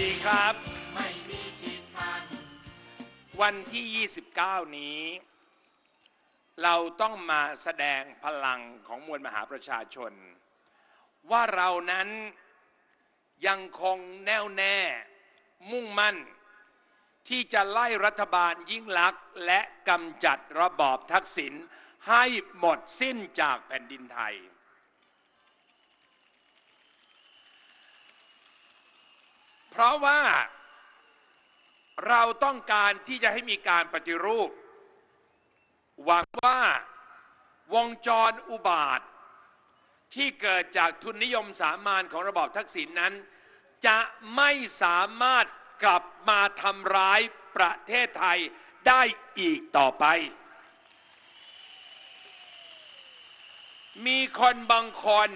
ดีครับ ไม่มีทิศทางวันที่ 29 นี้ เราต้องมาแสดงพลังของมวลมหาประชาชน ว่าเรานั้นยังคงแน่วแน่ มุ่งมั่น ที่จะไล่รัฐบาลยิ่งลักษณ์และกำจัดระบอบทักษิณให้หมดสิ้นจากแผ่นดินไทย เพราะว่าเราต้องการที่จะให้มีการปฏิรูป หวังว่าวงจรอุบาท ที่เกิดจากทุนนิยมสามานของระบอบทักษิณนนั้น จะไม่สามารถกลับมาทำร้ายประเทศไทยได้อีกต่อไป มีคนบางคน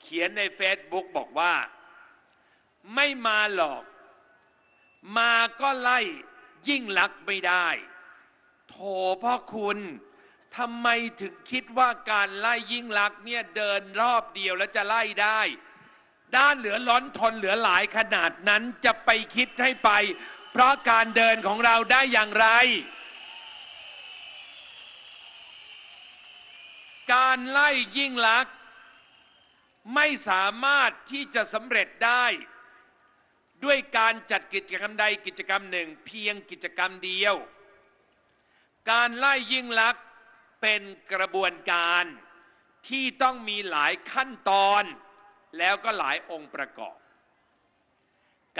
เขียนใน Facebook บอกว่า ไม่มาหรอก มาก็ไล่ยิ่งลักไม่ได้ โถพ่อคุณทำไมถึงคิดว่าการไล่ยิ่งลักเนี่ยเดินรอบเดียวแล้วจะไล่ได้ ด้านเหลือล้อนทนเหลือหลายขนาดนั้นจะไปคิดให้ไป เพราะการเดินของเราได้อย่างไร การไล่ยิ่งลักษณ์ไม่สามารถที่จะสำเร็จได้ ด้วยการจัดกิจกรรมใดกิจกรรมหนึ่ง เพียงกิจกรรมเดียว การไล่ยิ่งลักษณ์เป็นกระบวนการที่ต้องมีหลายขั้นตอน แล้วก็หลายองค์ประกอบ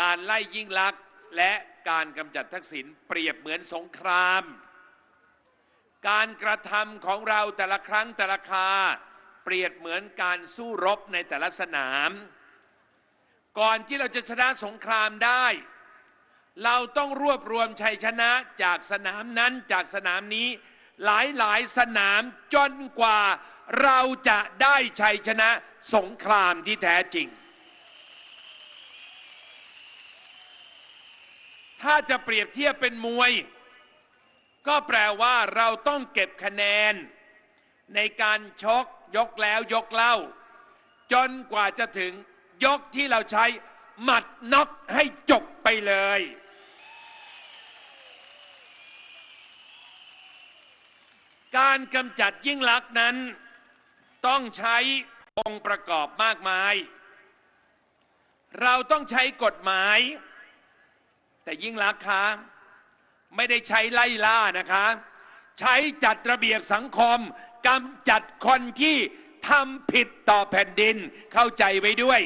การไล่ยิ่งลักษณ์และการกำจัดทักษิณเปรียบเหมือนสงคราม การกระทำของเราแต่ละครั้งแต่ละคา เปรียบเหมือนการสู้รบในแต่ละสนาม ก่อนที่เราจะชนะสงครามได้ เราต้องรวบรวมชัยชนะจากสนามนั้นจากสนามนี้ หลายหลายสนามจนกว่าเราจะได้ชัยชนะสงครามที่แท้จริง ถ้าจะเปรียบเทียบเป็นมวย ก็แปลว่าเราต้องเก็บคะแนน ในการชกยกแล้วยกเล่า จนกว่าจะถึง ยกที่เราใช้หมัดน็อกให้จบไปเลย การกำจัดยิ่งลักษณ์นั้น ต้องใช้องค์ประกอบมากมาย เราต้องใช้กฎหมาย แต่ยิ่งลักษณ์คะไม่ได้ใช้ไล่ล่านะคะ ใช้จัดระเบียบสังคมกำจัดคนที่ทำผิดต่อแผ่นดินเข้าใจไว้ด้วย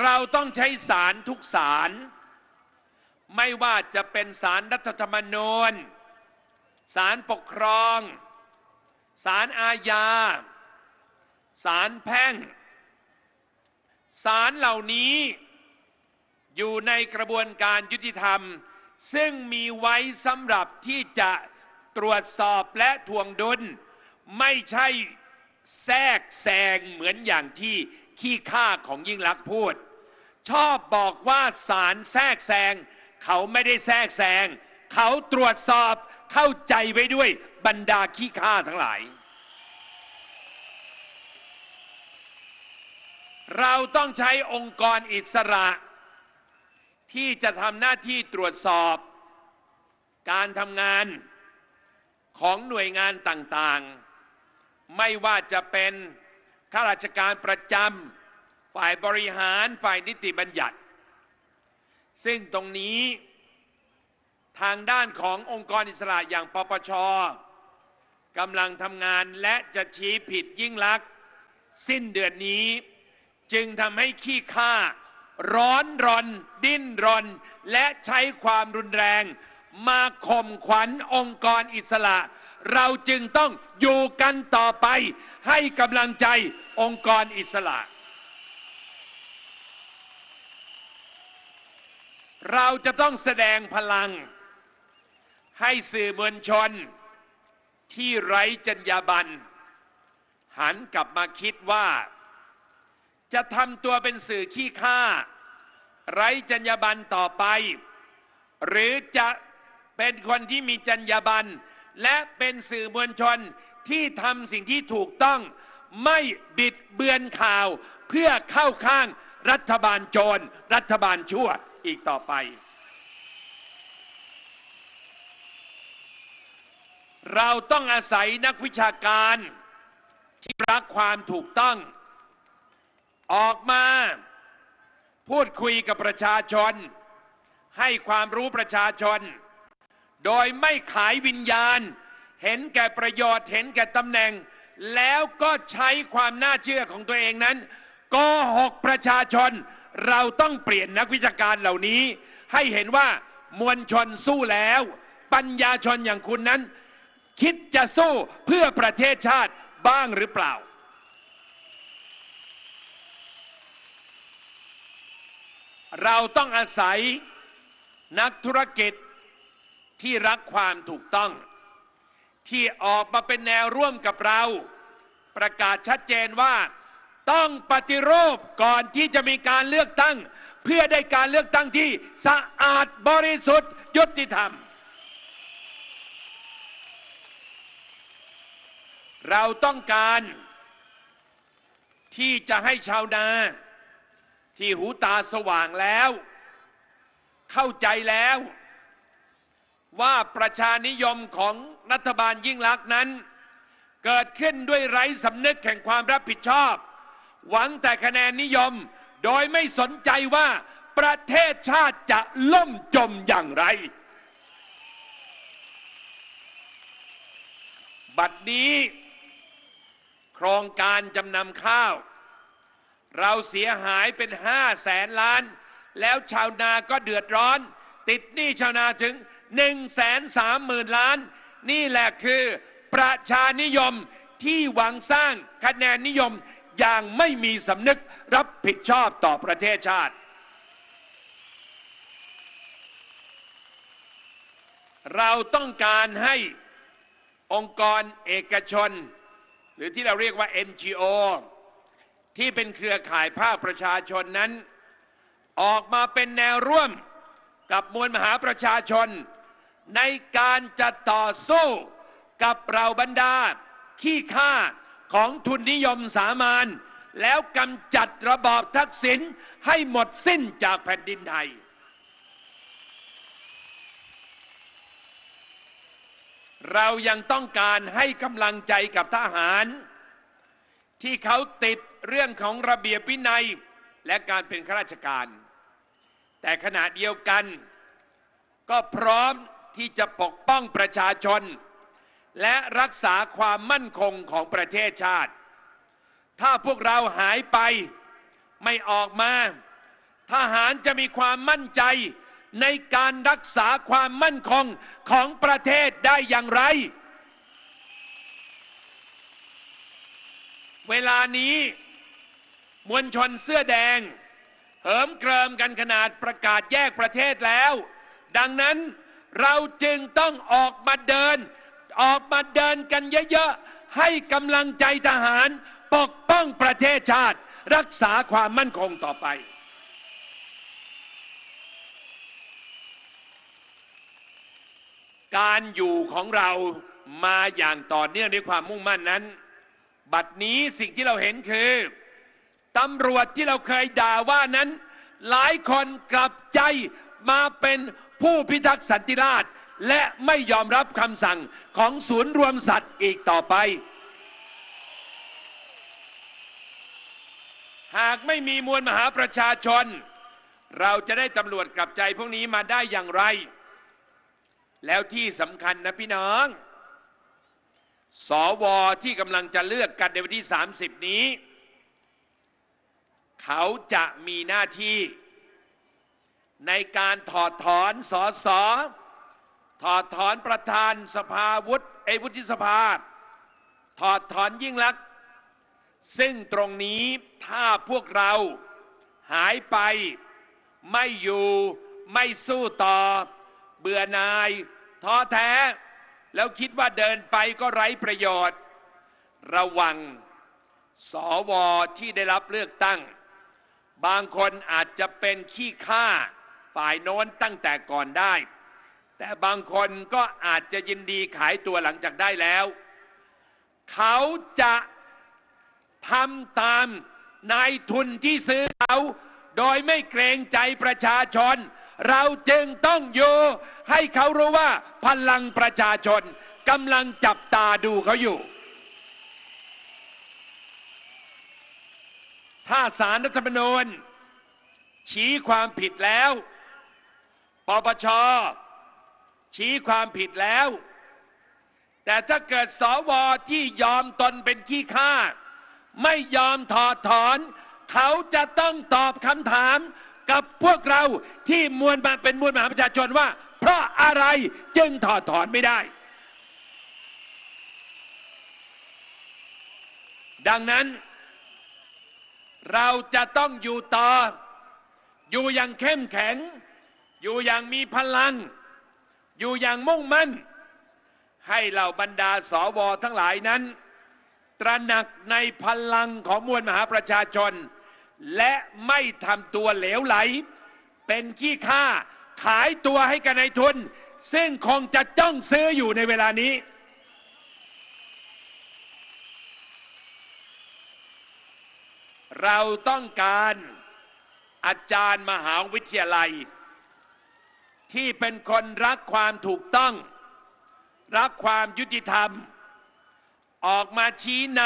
เราต้องใช้สารทุกสาร ไม่ว่าจะเป็นสารรัฐธรรมนูญ สารปกครอง สารอาญา สารแพ่ง สารเหล่านี้อยู่ในกระบวนการยุติธรรม ซึ่งมีไว้สำหรับที่จะตรวจสอบและทวงดุล ไม่ใช่แทรกแซงเหมือนอย่างที่ ขี้ข้าของยิ่งลักษณ์พูด ชอบบอกว่าสารแทรกแซง เขาไม่ได้แทรกแซง เขาตรวจสอบเข้าใจไว้ด้วยบรรดาขี้ข้าทั้งหลาย เราต้องใช้องค์กรอิสระ ที่จะทำหน้าที่ตรวจสอบ การทำงานของหน่วยงานต่างๆ ไม่ว่าจะเป็น ข้าราชการประจำฝ่ายบริหารฝ่ายนิติบัญญัติ ซึ่งตรงนี้ทางด้านขององค์กรอิสระอย่างปปชกำลังทำงานและจะชี้ผิดยิ่งลักษณ์สิ้นเดือนนี้ จึงทำให้ขี้ข้าร้อนรน ดิ้นรน และใช้ความรุนแรง มาข่มขวัญองค์กรอิสระ เราจึงต้องอยู่กันต่อไป ให้กำลังใจองค์กรอิสระ เราจะต้องแสดงพลัง ให้สื่อมวลชน ที่ไร้จรรยาบรรณหันกลับมาคิดว่า จะทำตัวเป็นสื่อขี้ข้าไร้จรรยาบรรณต่อไป หรือจะเป็นคนที่มีจรรยาบรรณ และเป็นสื่อมวลชนที่ทำสิ่งที่ถูกต้อง ไม่บิดเบือนข่าวเพื่อเข้าข้างรัฐบาลโจร รัฐบาลชั่วอีกต่อไป เราต้องอาศัยนักวิชาการ ที่รักความถูกต้อง ออกมา พูดคุยกับประชาชน ให้ความรู้ประชาชน โดยไม่ขายวิญญาณ เห็นแก่ประโยชน์ เห็นแก่ตำแหน่ง แล้วก็ใช้ความน่าเชื่อของตัวเองนั้นโกหกประชาชน เราต้องเปลี่ยนนักวิชาการเหล่านี้ ให้เห็นว่ามวลชนสู้แล้ว ปัญญาชนอย่างคุณนั้น คิดจะสู้เพื่อประเทศชาติบ้างหรือเปล่า เราต้องอาศัยนักธุรกิจ ที่รักความถูกต้อง ที่ออกมาเป็นแนวร่วมกับเรา ประกาศชัดเจนว่า ต้องปฏิรูปก่อนที่จะมีการเลือกตั้ง เพื่อได้การเลือกตั้งที่สะอาดบริสุทธิ์ยุติธรรม เราต้องการที่จะให้ชาวนา ที่หูตาสว่างแล้ว เข้าใจแล้ว ว่าประชานิยมของรัฐบาลยิ่งลักษณ์นั้น เกิดขึ้นด้วยไร้สำนึกแห่งความรับผิดชอบ หวังแต่คะแนนนิยมโดยไม่สนใจว่าประเทศชาติจะล่มจมอย่างไร บัดนี้ โครงการจำนำข้าว เราเสียหายเป็นห้าแสนล้าน แล้วชาวนาก็เดือดร้อน ติดหนี้ชาวนาถึง 1นึ่งแสนสามหมื่นล้าน นี่แหละคือประชานิยมที่หวังสร้างคะแนนนิยมอย่างไม่มีสำนึกรับผิดชอบต่อประเทศชาติ เราต้องการให้องค์กรเอกชน หรือที่เราเรียกว่า NGO ที่เป็นเครือข่ายภาคประชาชนนั้น ออกมาเป็นแนวร่วมกับมวลมหาประชาชน ในการจะต่อสู้กับเราบรรดา ขี้ข้าของทุนนิยมสามานแล้วกำจัดระบอบทักษิณให้หมดสิ้นจากแผ่นดินไทย เรายังต้องการให้กำลังใจกับทหาร ที่เขาติดเรื่องของระเบียบวินัย และการเป็นข้าราชการ แต่ขณะเดียวกัน ก็พร้อม ที่จะปกป้องประชาชน และรักษาความมั่นคงของประเทศชาติ ถ้าพวกเราหายไปไม่ออกมา ทหารจะมีความมั่นใจในการรักษาความมั่นคงของประเทศได้อย่างไร เวลานี้ มวลชนเสื้อแดง เหิมเกริมกันขนาดประกาศแยกประเทศแล้ว ดังนั้น เราจึงต้องออกมาเดิน ออกมาเดินกันเยอะๆ ให้กำลังใจทหาร ปกป้องประเทศชาติ รักษาความมั่นคงต่อไป การอยู่ของเรามาอย่างต่อเนื่องด้วยความมุ่งมั่นนั้น บัดนี้สิ่งที่เราเห็นคือตำรวจที่เราเคยด่าว่านั้น หลายคนกลับใจมาเป็น ผู้พิทักษ์สันติราษฎร์และไม่ยอมรับคำสั่งของศูนย์รวมสัตว์อีกต่อไป หากไม่มีมวลมหาประชาชน เราจะได้ตำรวจกลับใจพวกนี้มาได้อย่างไร แล้วที่สำคัญนะพี่น้อง สวที่กำลังจะเลือกกันในวันที่ 30 นี้ เขาจะมีหน้าที่ ในการถอดถอนสอสอถอดถอนประธานสภาวุฒิไอวุฒิสภา ถอดถอนยิ่งลักษณ์ซึ่งตรงนี้ถ้าพวกเราหายไปไม่อยู่ไม่สู้ต่อ เบื่อนายท้อแท้ แล้วคิดว่าเดินไปก็ไร้ประโยชน์ ระวังสวที่ได้รับเลือกตั้ง บางคนอาจจะเป็นขี้ข้า ฝ่ายโน้นตั้งแต่ก่อนได้ แต่บางคนก็อาจจะยินดีขายตัวหลังจากได้แล้ว เขาจะทำตามนายทุนที่ซื้อเขา โดยไม่เกรงใจประชาชน เราจึงต้องอยู่ให้เขารู้ว่าพลังประชาชนกำลังจับตาดูเขาอยู่ ถ้าสารรัฐธรรมนูญชี้ความผิดแล้ว ปชชี้ความผิดแล้ว แต่ถ้าเกิดสวที่ยอมตนเป็นขี้ข้าไม่ยอมถอดถอน เขาจะต้องตอบคำถามกับพวกเราที่มวลมาเป็นมวลมหาประชาชนว่า เพราะอะไรจึงถอดถอนไม่ได้ ดังนั้น เราจะต้องอยู่ต่อ อยู่อย่างเข้มแข็ง อยู่อย่างมีพลัง อยู่อย่างมุ่งมั่น ให้เหล่าบรรดาสวทั้งหลายนั้น ตระหนักในพลังของมวลมหาประชาชน และไม่ทำตัวเหลวไหล เป็นขี้ข้าขายตัวให้กับนายทุน ซึ่งคงจะจ้องซื้ออยู่ในเวลานี้ เราต้องการอาจารย์มหาวิทยาลัย ที่เป็นคนรักความถูกต้อง รักความยุติธรรม ออกมาชี้น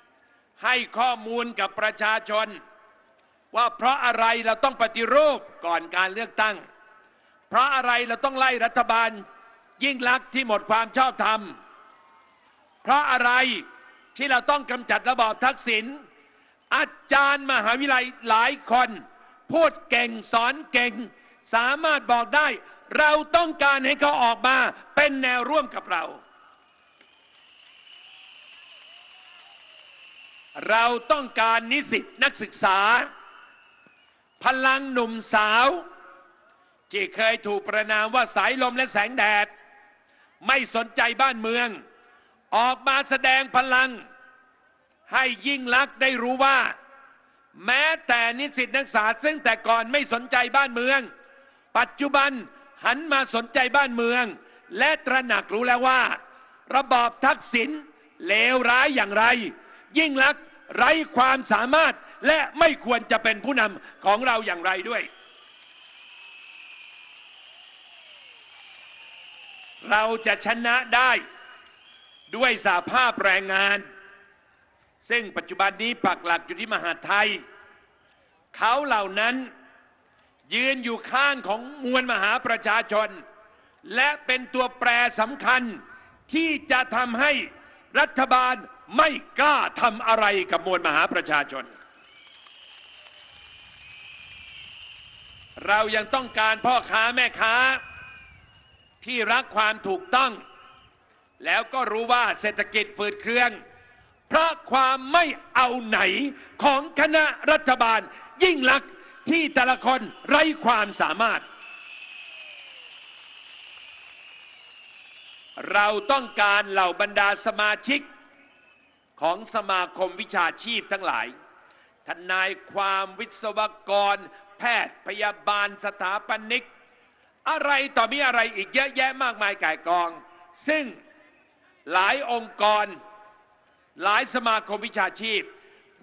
ำให้ข้อมูลกับประชาชน ว่าเพราะอะไรเราต้องปฏิรูปก่อนการเลือกตั้ง เพราะอะไรเราต้องไล่รัฐบาลยิ่งลักษณ์ที่หมดความชอบธรรม เพราะอะไรที่เราต้องกำจัดระบอบทักษิณอาจารย์มหาวิทยาลัยหลายคน พูดเก่งสอนเก่ง สามารถบอกได้ เราต้องการให้เขาออกมาเป็นแนวร่วมกับเรา เราต้องการนิสิตนักศึกษา พลังหนุ่มสาวที่เคยถูกประนามว่าสายลมและแสงแดด ไม่สนใจบ้านเมือง ออกมาแสดงพลัง ให้ยิ่งลักษณ์ได้รู้ว่า แม้แต่นิสิตนักศึกษาซึ่งแต่ก่อนไม่สนใจบ้านเมือง ปัจจุบันหันมาสนใจบ้านเมือง และตระหนักรู้แล้วว่า ระบอบทักษิณเลวร้ายอย่างไร ยิ่งลักษณ์ไร้ความสามารถและไม่ควรจะเป็นผู้นำของเราอย่างไรด้วย เราจะชนะได้ด้วยสาภาพแรงงาน ซึ่งปัจจุบันนี้ปักหลักอยู่ที่มหาไทย เขาเหล่านั้น ยืนอยู่ข้างของมวลมหาประชาชน และเป็นตัวแปรสำคัญที่จะทำให้รัฐบาลไม่กล้าทำอะไรกับมวลมหาประชาชน เรายังต้องการพ่อค้าแม่ค้า ที่รักความถูกต้อง แล้วก็รู้ว่าเศรษฐกิจฝืดเครื่อง เพราะความไม่เอาไหนของคณะรัฐบาลยิ่งลักษ ที่แต่ละคนไร้ความสามารถ เราต้องการเหล่าบรรดาสมาชิก ของสมาคมวิชาชีพทั้งหลาย ทนายความวิศวกร แพทย์พยาบาลสถาปนิก อะไรต่อมีอะไรอีกเยอะแยะมากมายก่ายกอง ซึ่งหลายองค์กร หลายสมาคมวิชาชีพ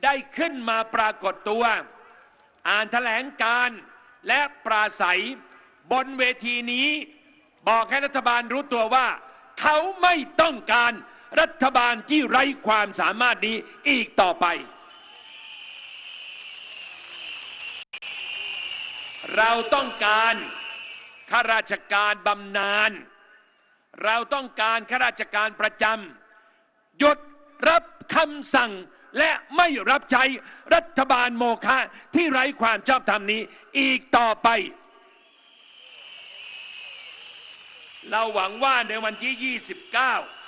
ได้ขึ้นมาปรากฏตัว อ่านแถลงการและปราศัยบนเวทีนี้ บอกให้รัฐบาลรู้ตัวว่า เขาไม่ต้องการรัฐบาลที่ไร้ความสามารถนี้อีกต่อไป เราต้องการข้าราชการบำนาญเราต้องการข้าราชการประจำหยุดรับคำสั่ง และไม่รับใช้รัฐบาลโมฆะที่ไร้ความชอบธรรมนี้อีกต่อไป เราหวังว่าในวันที่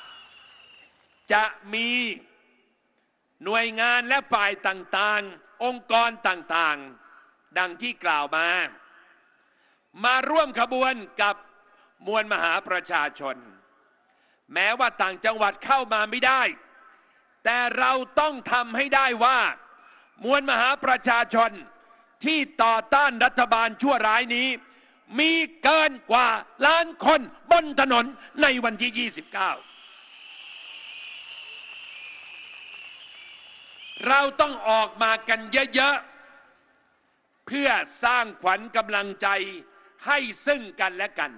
29 จะมีหน่วยงานและฝ่ายต่างๆ องค์กรต่างๆ ดังที่กล่าวมา มาร่วมขบวนกับมวลมหาประชาชน แม้ว่าต่างจังหวัดเข้ามาไม่ได้ แต่เราต้องทำให้ได้ว่า มวลมหาประชาชนที่ต่อต้านรัฐบาลชั่วร้ายนี้ มีเกินกว่าล้านคนบนถนนในวันที่ 29 เราต้องออกมากันเยอะ ๆ เพื่อสร้างขวัญกำลังใจให้ซึ่งกันและกัน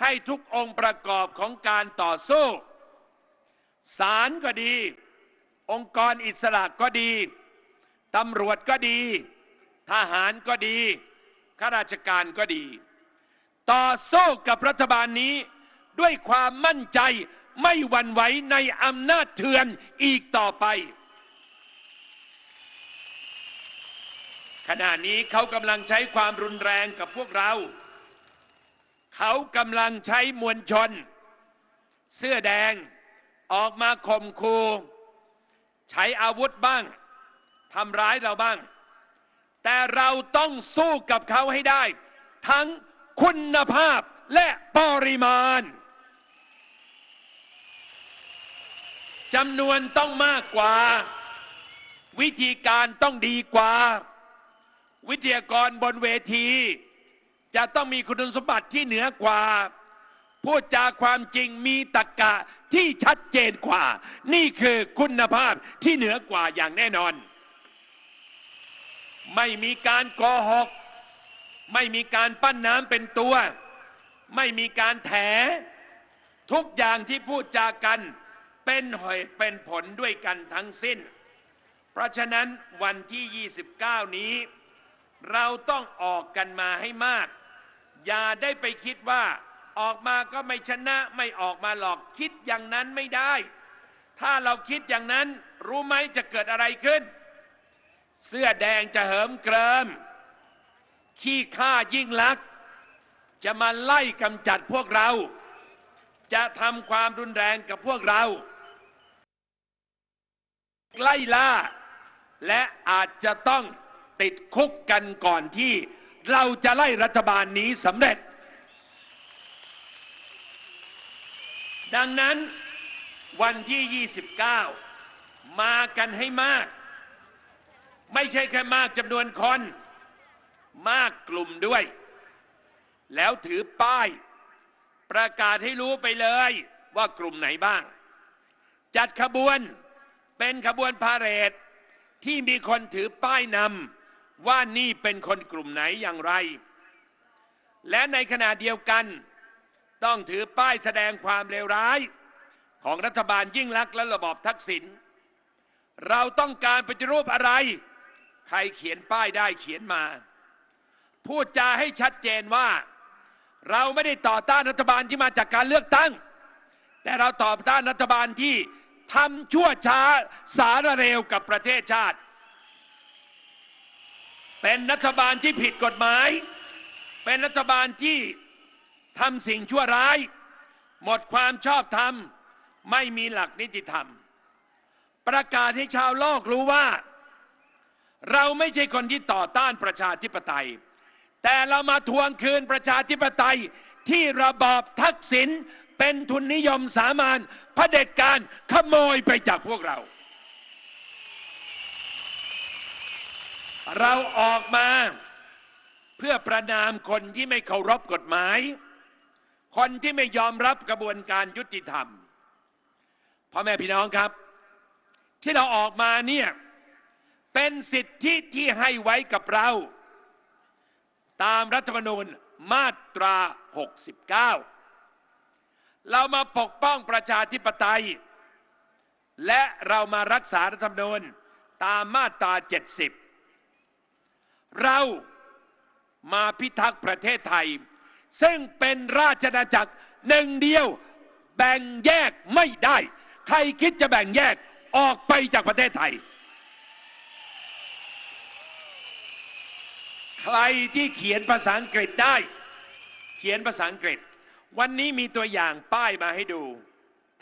ให้ทุกองค์ประกอบของการต่อสู้ ศาลก็ดี องค์กรอิสระก็ดีตำรวจก็ดี ทหารก็ดี ข้าราชการก็ดี ต่อสู้กับรัฐบาลนี้ ด้วยความมั่นใจไม่หวั่นไหวในอำนาจเถื่อนอีกต่อไป ขณะนี้เขากำลังใช้ความรุนแรงกับพวกเรา เขากำลังใช้มวลชน เสื้อแดง ออกมาข่มคูใช้อาวุธบ้างทำร้ายเราบ้าง แต่เราต้องสู้กับเขาให้ได้ ทั้งคุณภาพและปริมาณจำนวนต้องมากกว่า วิธีการต้องดีกว่า วิทยากรบนเวที จะต้องมีคุณสมบัติที่เหนือกว่า พูดจาความจริงมีตรรกะ ที่ชัดเจนกว่า นี่คือคุณภาพที่เหนือกว่าอย่างแน่นอน ไม่มีการโกหก ไม่มีการปั้นน้ำเป็นตัว ไม่มีการแถ ทุกอย่างที่พูดจากันเป็นเหตุเป็นผลด้วยกันทั้งสิ้น เพราะฉะนั้นวันที่ 29 นี้ เราต้องออกกันมาให้มาก อย่าได้ไปคิดว่า ออกมาก็ไม่ชนะไม่ออกมาหรอกคิดอย่างนั้นไม่ได้ ถ้าเราคิดอย่างนั้นรู้ไหมจะเกิดอะไรขึ้น เสื้อแดงจะเหิมเกริม ขี้ข้ายิ่งลัก จะมาไล่กำจัดพวกเรา จะทำความรุนแรงกับพวกเราไล่ล่า และอาจจะต้องติดคุกกันก่อนที่ เราจะไล่รัฐบาลนี้สำเร็จ ดังนั้นวันที่ 29 มากันให้มาก ไม่ใช่แค่มากจำนวนคน มากกลุ่มด้วย แล้วถือป้าย ประกาศให้รู้ไปเลยว่ากลุ่มไหนบ้าง จัดขบวนเป็นขบวนพาเหรดที่มีคนถือป้ายนำว่านี่เป็นคนกลุ่มไหนอย่างไร และในขณะเดียวกัน ต้องถือป้ายแสดงความเลวร้าย ของรัฐบาลยิ่งลักษณ์และระบอบทักษิณเราต้องการปฏิรูปอะไร ใครเขียนป้ายได้เขียนมา พูดจาให้ชัดเจนว่า เราไม่ได้ต่อต้านรัฐบาลที่มาจากการเลือกตั้ง แต่เราต่อต้านรัฐบาลที่ทำชั่วช้าสารเร็วกับประเทศชาติ เป็นรัฐบาลที่ผิดกฎหมาย เป็นรัฐบาลที่ ทำสิ่งชั่วร้าย หมดความชอบธรรม ไม่มีหลักนิติธรรม ประกาศให้ชาวโลกรู้ว่า เราไม่ใช่คนที่ต่อต้านประชาธิปไตย แต่เรามาทวงคืนประชาธิปไตยที่ระบอบทักษิณเป็นทุนนิยมสามานเผด็จการขโมยไปจากพวกเรา เราออกมาเพื่อประนามคนที่ไม่เคารพกฎหมาย คนที่ไม่ยอมรับกระบวนการยุติธรรมพ่อแม่พี่น้องครับ ที่เราออกมาเนี่ยเป็นสิทธิที่ให้ไว้กับเรา ตามรัฐธรรมนูญมาตรา 69 เรามาปกป้องประชาธิปไตย และเรามารักษารัฐธรรมนูญตามมาตรา 70 เรามาพิทักษ์ประเทศไทย ซึ่งเป็นราชอาณาจักรหนึ่งเดียวแบ่งแยกไม่ได้ ใครคิดจะแบ่งแยกออกไปจากประเทศไทย ใครที่เขียนภาษาอังกฤษได้ เขียนภาษาอังกฤษ วันนี้มีตัวอย่างป้ายมาให้ดู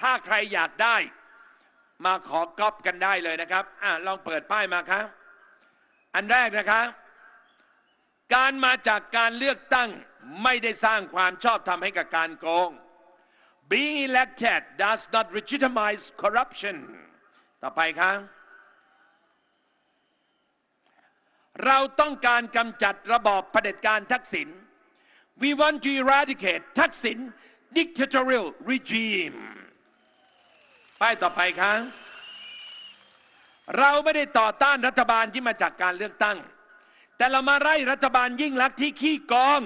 ถ้าใครอยากได้ มาขอก๊อปกันได้เลยนะครับอะลองเปิดป้ายมาครับอันแรกนะคะ การมาจากการเลือกตั้ง ไม่ได้สร้างความชอบธรรมให้กับการโกง Being elected does not legitimize corruption ต่อไปครับ เราต้องการกำจัดระบอบเผด็จการทักษิณ We want to eradicate ทักษิณ dictatorial regime ป้ายต่อไปครับเราไม่ได้ต่อต้านรัฐบาลที่มาจากการเลือกตั้ง แต่เรามาไล่รัฐบาลยิ่งลักษณ์ที่ขี้กอง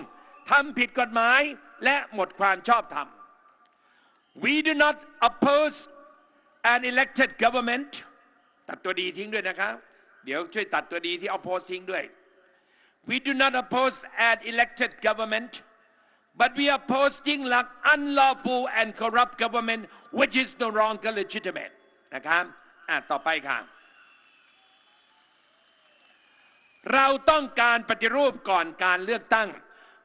ทำผิดกฎหมายและหมดความชอบธรรม We do not oppose an elected government ตัดตัวดีทิ้งด้วยนะครับ เดี๋ยวช่วยตัดตัวดีที่ oppose ทิ้งด้วย We do not oppose an elected government but we oppose ยิ่งลัก unlawful and corrupt government which is no longer legitimate นะครับอะต่อไปค่ะเราต้องการปฏิรูปก่อนการเลือกตั้ง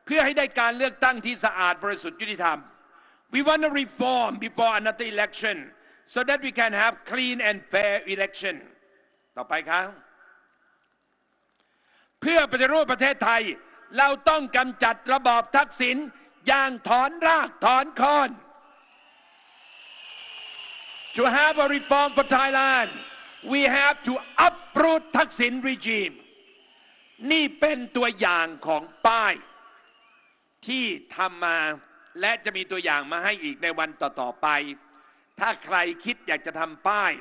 พื่อให้ได้การเลือกตั้งที่สะอาดบริสุทธิ์ยุติธรรม We want to reform before another election so that we can have clean and fair election ต่อไปครับ เพื่อปฏิรูปประเทศไทย เราต้องกำจัดระบอบทักษิณอย่างถอนรากถอนคอน To have a reform for Thailand we have to uproot ทักษิณ regime นี่เป็นตัวอย่างของป้าย ที่ทำมาและจะมีตัวอย่างมาให้อีกในวันต่อ ๆ ไป ถ้าใครคิดอยากจะทำป้าย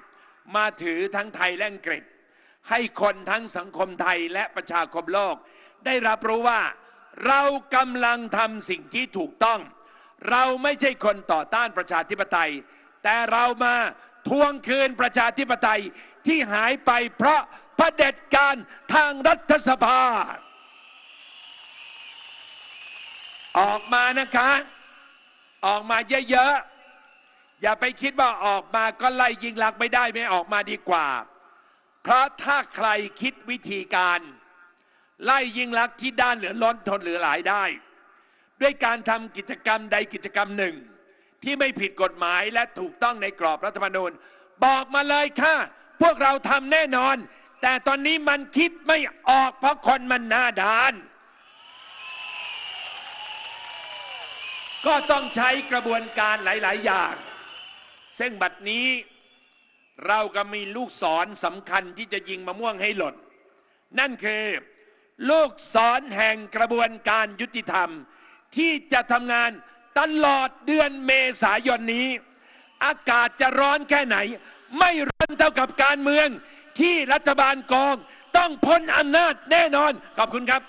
มาถือทั้งไทยและอังกฤษ ให้คนทั้งสังคมไทยและประชาคมโลก ได้รับรู้ว่า เรากำลังทำสิ่งที่ถูกต้อง เราไม่ใช่คนต่อต้านประชาธิปไตย แต่เรามาทวงคืนประชาธิปไตยที่หายไปเพราะเผด็จการทางรัฐสภา ออกมานะคะ ออกมาเยอะๆ อย่าไปคิดว่าออกมาก็ไล่ยิงลักไม่ได้ไม่ออกมาดีกว่า เพราะถ้าใครคิดวิธีการ ไล่ยิงลักที่ด้านเหลือล้นทนเหลือหลายได้ ด้วยการทำกิจกรรมใดกิจกรรมหนึ่ง ที่ไม่ผิดกฎหมายและถูกต้องในกรอบรัฐธรรมนูญ บอกมาเลยค่ะ พวกเราทำแน่นอน แต่ตอนนี้มันคิดไม่ออกเพราะคนมันหน้าด้าน ก็ต้องใช้กระบวนการหลาย ๆ อย่าง ซึ่งบัดนี้เราก็มีลูกศรสำคัญที่จะยิงมะม่วงให้หล่นนั่นคือลูกศรแห่งกระบวนการยุติธรรม ที่จะทำงานตลอดเดือนเมษายนนี้ อากาศจะร้อนแค่ไหน ไม่ร้อนเท่ากับการเมือง ที่รัฐบาลกอง ต้องพ้นอำนาจแน่นอน ขอบคุณครับ